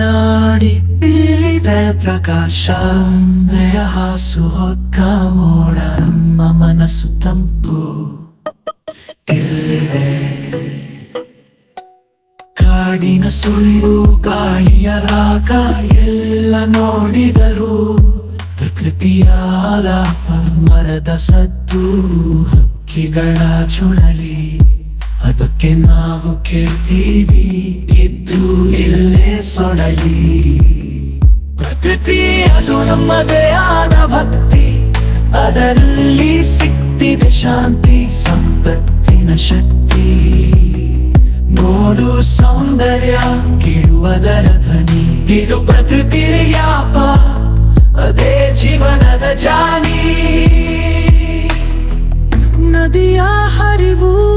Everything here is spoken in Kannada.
ನಾಡಿ ಇಲ್ಲಿದೆ ಪ್ರಕಾಶ. ಹಾಸು ಹೊಕ್ಕ ಮೋಡ, ನಮ್ಮ ಮನಸ್ಸು ತಂಪು. ಇಲ್ಲಿದೆ ಕಾಡಿನ ಸುಳಿವು, ಗಾಳಿಯ ರಾಗ, ಎಲ್ಲ ನೋಡಿದರು ಪ್ರಕೃತಿಯ ಆಲಾಪ, ಮರದ ಸದ್ದು, ಹಕ್ಕಿಗಳ ಚುಳಲಿ ಅದಕ್ಕೆ ನಾವು ಕೇಳ್ತೀವಿ ಸೊಡಲಿ ಪ್ರಕೃತಿ ಅದು ನಮ್ಮದೇ ಆದ ಭಕ್ತಿ. ಅದರಲ್ಲಿ ಸಿಕ್ತಿದೆ ಶಾಂತಿ, ಸಂಪತ್ತಿನ ಶಕ್ತಿ. ನೋಡು ಸೌಂದರ್ಯ, ಕೇಳುವುದರ ಧ್ವನಿ. ಇದು ಪ್ರಕೃತಿ ಯಾಪ, ಅದೇ ಜೀವನದ ಜಾನಿ. ನದಿಯ ಹರಿವು